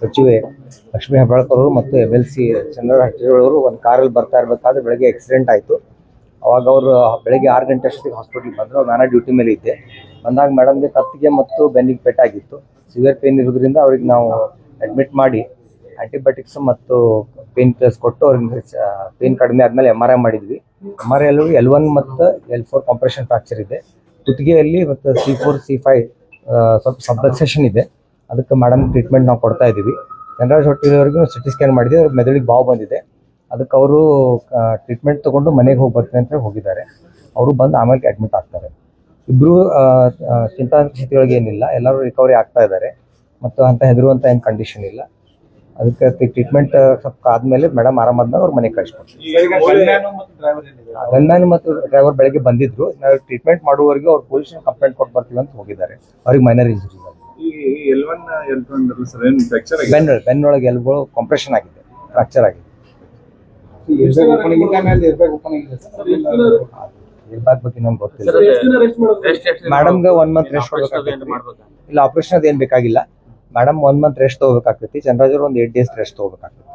ಸಚಿವೆ ಲಕ್ಷ್ಮೀ ಹೆಬ್ಬಾಳ್ಕರ್ ಅವರು ಮತ್ತು ಎಂ ಎಲ್ ಸಿ ಚಂದ್ರ ಅವರು ಒಂದು ಕಾರಲ್ಲಿ ಬರ್ತಾ ಇರಬೇಕಾದ್ರೆ ಬೆಳಗ್ಗೆ ಆಕ್ಸಿಡೆಂಟ್ ಆಯಿತು. ಅವಾಗ ಅವರು ಬೆಳಗ್ಗೆ ಆರು ಗಂಟೆ ಅಷ್ಟೊತ್ತಿಗೆ ಹಾಸ್ಪಿಟ್ಲಿಗೆ ಬಂದರು. ನಾನು ಡ್ಯೂಟಿ ಮೇಲೆ ಇದ್ದೆ. ಬಂದಾಗ ಮೇಡಮ್ಗೆ ಕತ್ತಿಗೆ ಮತ್ತು ಬೆನ್ನಿಗೆ ಪೆಟ್ಟಾಗಿತ್ತು ಸಿವಿಯರ್ ಪೇನ್ ಇರೋದ್ರಿಂದ ಅವ್ರಿಗೆ ನಾವು ಅಡ್ಮಿಟ್ ಮಾಡಿ ಆ್ಯಂಟಿಬಯೋಟಿಕ್ಸ್ ಮತ್ತು ಪೇನ್ ಕಿಲ್ಲರ್ಸ್ ಕೊಟ್ಟು ಅವ್ರಿಗೆ ಪೇನ್ ಕಡಿಮೆ ಆದಮೇಲೆ ಎಂ ಆರ್ ಐ ಮಾಡಿದ್ವಿ. ಎಂ ಆರ್ ಐ ಅಲ್ಲಿ ಎಲ್ ಒನ್ ಮತ್ತು ಎಲ್ ಫೋರ್ ಕಾಂಪ್ರೆಷನ್ ಫ್ರಾಕ್ಚರ್ ಇದೆ. ಕುತ್ತಿಗೆಯಲ್ಲಿ ಮತ್ತು ಸಿ ಫೋರ್ ಸಿ ಫೈವ್ ಸ್ವಲ್ಪ ಸಬ್ಲಕ್ಸೇಷನ್ ಇದೆ. ಅದಕ್ಕೆ ಮೇಡಮ್ ಟ್ರೀಟ್ಮೆಂಟ್ ನಾವು ಕೊಡ್ತಾ ಇದ್ದೀವಿ ಜನರಲ್ ಸಿ ಟಿ ಸ್ಕ್ಯಾನ್ ಮಾಡಿದ್ವಿ ಅವ್ರಿಗೆ ಮೆದುಳಿಗೆ ಬಾವು ಬಂದಿದೆ. ಅದಕ್ಕೆ ಅವರು ಟ್ರೀಟ್ಮೆಂಟ್ ತೊಗೊಂಡು ಮನೆಗೆ ಹೋಗಿ ಬರ್ತೀನಿ ಅಂತ ಹೋಗಿದ್ದಾರೆ. ಅವರು ಬಂದು ಆಮೇಲೆ ಅಡ್ಮಿಟ್ ಆಗ್ತಾರೆ. ಇಬ್ಬರು ಚಿಂತಾ ಸ್ಥಿತಿಯೊಳಗೆ ಏನಿಲ್ಲ. ಎಲ್ಲರೂ ರಿಕವರಿ ಆಗ್ತಾ ಇದ್ದಾರೆ. ಮತ್ತು ಅಂತ ಹೆದರುವಂಥ ಏನು ಕಂಡೀಷನ್ ಇಲ್ಲ. ಅದಕ್ಕೆ ಟ್ರೀಟ್ಮೆಂಟ್ ಸ್ವಲ್ಪ ಆದಮೇಲೆ ಮೇಡಮ್ ಆರಾಮಾದ್ಮೇಲೆ ಅವ್ರು ಮನೆಗೆ ಕಳಿಸ್ಕೊಡ್ತೀವಿ ಗನ್ಮ್ಯಾನ್ ಮತ್ತು ಡ್ರೈವರ್ ಬೆಳಗ್ಗೆ ಬಂದಿದ್ರು. ನಾವು ಟ್ರೀಟ್ಮೆಂಟ್ ಮಾಡುವವರಿಗೆ ಅವ್ರು ಪೊಲೀಸ್ ಕಂಪ್ಲೇಂಟ್ ಕೊಟ್ಟು ಬರ್ತೀವಿ ಅಂತ ಹೋಗಿದ್ದಾರೆ. ಅವ್ರಿಗೆ minor injury L one L two ಅಂದ್ರಲ್ಲ ಸರ್ ಏನು ಫ್ರಾಕ್ಚರ್ ಆಗಿದೆ? ಬೆನ್ನೊಳಗೆ ಕಾಂಪ್ರೆಷನ್ ಆಗಿದೆ ಫ್ರಾಕ್ಚರ್ ಆಗಿದೆ. ಇರ್ಬಾಕ್ ಬಗ್ಗೆ ನಮ್ಗೆ ಗೊತ್ತಿಲ್ಲ ಮೇಡಮ್ಗೆ ಒನ್ ಮಂತ್ ರೆಸ್ಟ್ ಕೊಡ್ಬೇಕಾಗ್ತೈತಿ ಇಲ್ಲ ಆಪರೇಷನ್ ಅದೇನು ಬೇಕಾಗಿಲ್ಲ. ಮೇಡಮ್ ಒನ್ ಮಂತ್ ರೆಸ್ಟ್ ತಗೋಬೇಕಾಗ್ತೈತಿ ಚಂದ್ರಾಜ್ ಒಂದು ಏಟ್ ಡೇಸ್ ರೆಸ್ಟ್ ತಗೋಬೇಕಾಗ್ತೈತಿ